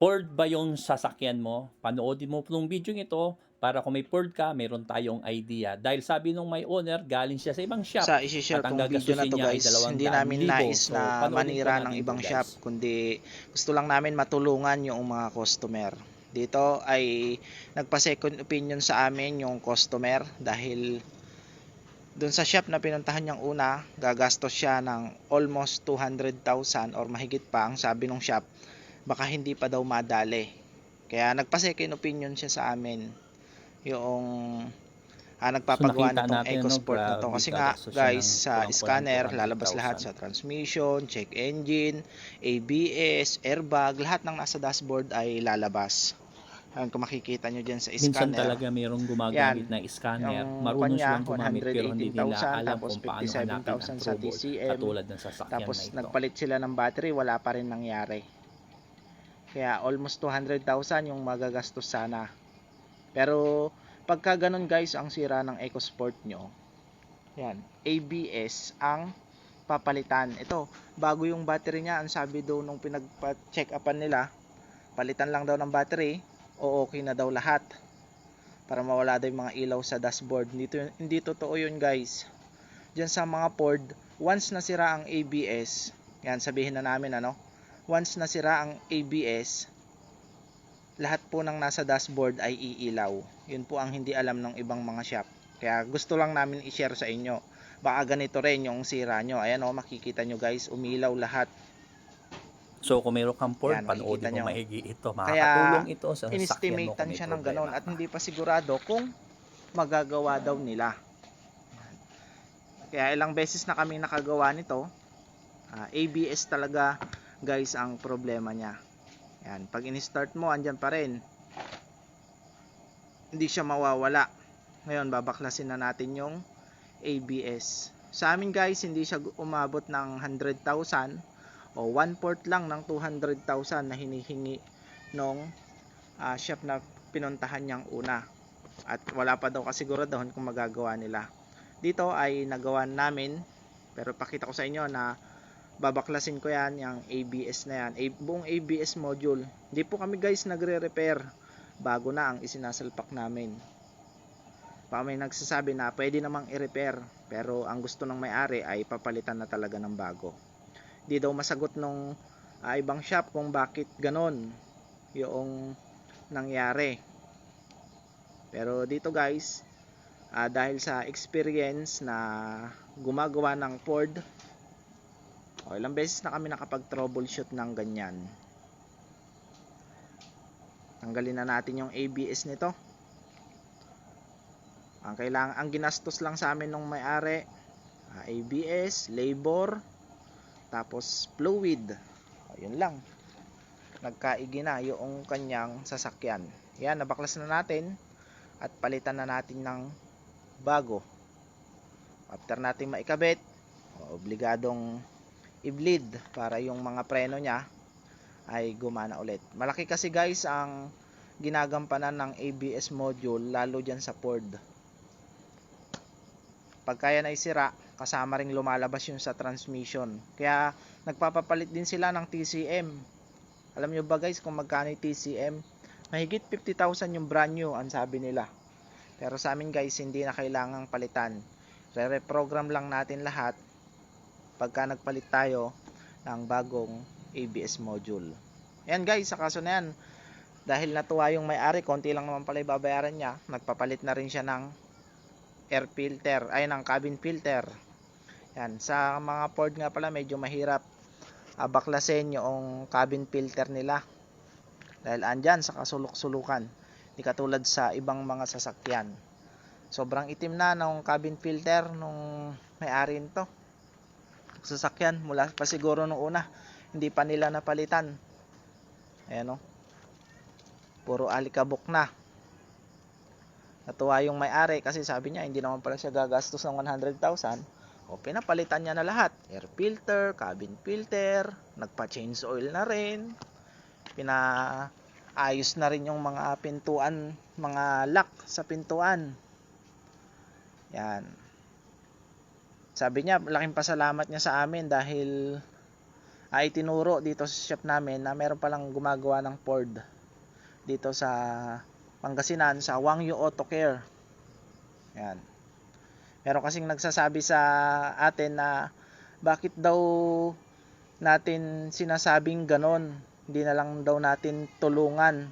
Ford ba yung sasakyan mo? Panoodin mo itong video ito para kung may Ford ka, meron tayong idea. Dahil sabi nung may owner, galing siya sa ibang shop. sa isi-share kong video na to guys, 200,000. hindi namin nais So, na manira ng ibang ito, shop, guys. kundi gusto lang namin matulungan yung mga customer. Dito ay nagpa-second opinion sa amin yung customer dahil dun sa shop na pinuntahan niyang una, gagastos siya ng almost 200,000 or mahigit pa ang sabi ng shop, baka hindi pa daw madali. Kaya nagpa-second opinion siya sa amin yung ah, nagpapagawa nakita nitong natin, no, EcoSport na to. Kasi nga guys, ng sa scanner, 200,000. lalabas lahat sa transmission, check engine, ABS, airbag, lahat ng nasa dashboard ay lalabas. Ayan, kung makikita nyo dyan sa Minsan scanner. talaga mayroong gumagamit Yan. na scanner. Yung Marunong kanya, silang gumamit pero hindi nila 118,000, alam tapos kung paano hanapin ang 57,000 sa. TCM, Katulad ng sasakyan Tapos na ito. nagpalit sila ng battery, wala pa rin nangyari. Kaya almost 200,000 yung magagastos sana. Pero pagka ganun guys ang sira ng EcoSport nyo, yan, ABS ang papalitan. Ito, bago yung battery niya, ang sabi daw nung pinagpa-check upan nila, palitan lang daw ng battery, o okay na daw lahat. Para mawala daw yung mga ilaw sa dashboard. Hindi, to- hindi totoo yun guys. Diyan sa mga Ford, once nasira ang ABS, yan sabihin na namin ano, once nasira ang ABS, lahat po ng nasa dashboard ay iilaw. Yun po ang hindi alam ng ibang mga shop. Kaya gusto lang namin i-share sa inyo. Baka ganito rin yung sira nyo. Ayan o, makikita nyo guys, umilaw lahat. So kung meron kang Ford, panoodin mo maigi ito. Kaya, Makakatulong ito sa sasakyan mo may siya ng ganon at hindi pa sigurado kung magagawa daw nila. Kaya ilang beses na kami nakagawa nito. Ah, ABS talaga guys ang problema niya. Yan, pag in-start mo andyan pa rin. Hindi siya mawawala. Ngayon babaklasin na natin yung ABS. Sa amin guys, hindi siya umabot ng 100,000 o 1 port lang ng 200,000 na hinihingi nung ah, shop na pinuntahan niyang una. At wala pa daw kasiguraduhan kung magagawa nila. Dito ay nagawa namin pero pakita ko sa inyo na babaklasin ko yan yung ABS na yan. A- buong ABS module. Hindi po kami guys nagre-repair bago na ang isinasalpak namin. Pa may nagsasabi na pwede namang i-repair pero ang gusto ng may-ari ay papalitan na talaga ng bago. Di daw masagot nung ah, ibang shop kung bakit ganon yung nangyari. Pero dito guys, ah, dahil sa experience na gumagawa ng Ford, o ilang beses na kami nakapag-troubleshoot ng ganyan. Tanggalin na natin yung ABS nito. Ang kailangan ang ginastos lang sa amin nung may-ari, ah, ABS, labor, tapos fluid. O, yun lang. Nagkaigi na yung kanyang sasakyan. Yan, nabaklas na natin at palitan na natin ng bago. After natin maikabit, obligadong i-bleed para yung mga preno niya ay gumana ulit. Malaki kasi guys ang ginagampanan ng ABS module lalo dyan sa Ford. Pagka yan ay kasama ring lumalabas yun sa transmission. Kaya nagpapapalit din sila ng TCM. Alam nyo ba guys kung magkano yung TCM? Mahigit 50,000 yung brand new ang sabi nila. Pero sa amin guys, hindi na kailangang palitan. Re-reprogram lang natin lahat pagka nagpalit tayo ng bagong ABS module. Ayan guys, sa kaso na yan, dahil natuwa yung may-ari, konti lang naman pala ibabayaran niya, nagpapalit na rin siya ng air filter, ay ng cabin filter. Yan, sa mga Ford nga pala medyo mahirap ah, baklasin yung cabin filter nila. Dahil andyan sa kasulok-sulukan. Hindi katulad sa ibang mga sasakyan. Sobrang itim na nung cabin filter nung may-ari nito. Sasakyan mula pa siguro nung una, hindi pa nila napalitan. Ayan o. Puro alikabok na. Natuwa yung may-ari kasi sabi niya hindi naman pala siya gagastos ng 100,000. O pinapalitan niya na lahat. Air filter, cabin filter, nagpa-change oil na rin. Pinaayos na rin yung mga pintuan, mga lock sa pintuan. Yan. Sabi niya, laking pasalamat niya sa amin dahil ay tinuro dito sa shop namin na meron palang gumagawa ng Ford dito sa Pangasinan sa Wangyu Auto Care. Yan. Meron kasing nagsasabi sa atin na bakit daw natin sinasabing ganon. Hindi na lang daw natin tulungan.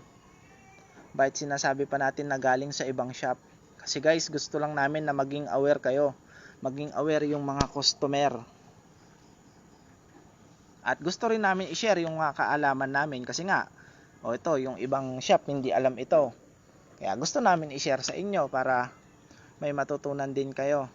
Bakit sinasabi pa natin na galing sa ibang shop? Kasi guys, gusto lang namin na maging aware kayo. Maging aware yung mga customer. At gusto rin namin i-share yung mga kaalaman namin kasi nga, o ito, yung ibang shop hindi alam ito. Kaya gusto namin i-share sa inyo para may matutunan din kayo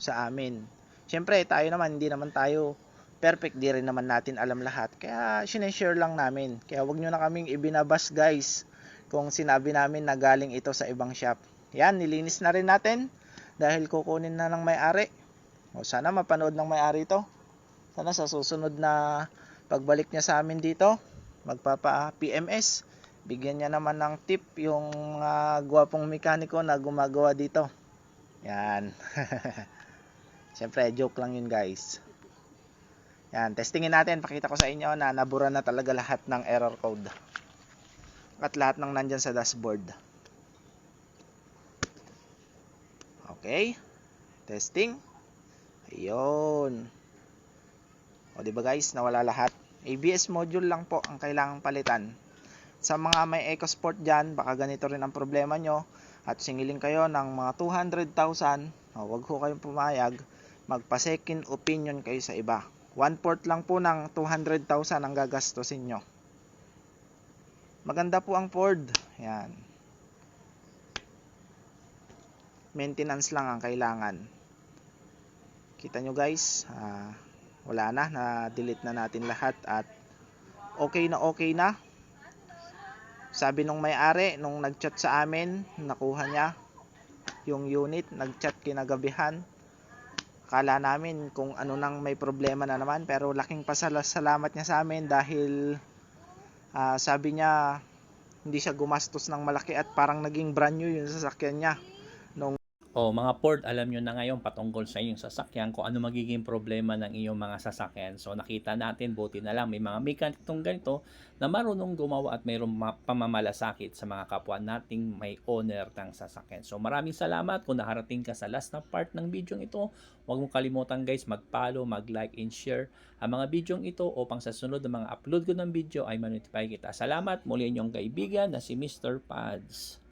sa amin. Siyempre, tayo naman, hindi naman tayo perfect, di rin naman natin alam lahat. Kaya, sineshare lang namin. Kaya, wag nyo na kaming ibinabas, guys, kung sinabi namin na galing ito sa ibang shop. Yan, nilinis na rin natin dahil kukunin na ng may-ari. O, sana mapanood ng may-ari ito. Sana sa susunod na pagbalik niya sa amin dito, magpapa PMS. Bigyan niya naman ng tip yung ah, gwapong mekaniko na gumagawa dito. Yan. Siyempre, joke lang yun guys. Yan, testingin natin. Pakita ko sa inyo na nabura na talaga lahat ng error code. At lahat ng nandyan sa dashboard. Okay. Testing. Ayun. O, di ba guys, nawala lahat. ABS module lang po ang kailangang palitan. Sa mga may EcoSport dyan, baka ganito rin ang problema nyo. At singiling kayo ng mga 200,000, o, wag ho kayong pumayag, magpa-second opinion kayo sa iba. One port lang po ng 200,000 ang gagastusin nyo. Maganda po ang Ford. Yan. Maintenance lang ang kailangan. Kita nyo guys, ah, wala na, na-delete na natin lahat at okay na okay na. Sabi nung may-ari, nung nag-chat sa amin, nakuha niya yung unit, nag-chat kinagabihan. Kala namin kung ano nang may problema na naman, pero laking pasalamat niya sa amin dahil ah, sabi niya hindi siya gumastos ng malaki at parang naging brand new yung sasakyan niya. O mga Ford, alam nyo na ngayon patungkol sa inyong sasakyan kung ano magiging problema ng iyong mga sasakyan. So nakita natin, buti na lang may mga mekanikong ganito na marunong gumawa at mayroong ma- pamamalasakit sa mga kapwa nating may owner ng sasakyan. So maraming salamat kung nakarating ka sa last na part ng video ito. Huwag mong kalimutan guys mag-follow, mag-like and share ang mga video ito upang sa sunod na mga upload ko ng video ay ma-notify kita. Salamat muli inyong kaibigan na si Mr. Pads.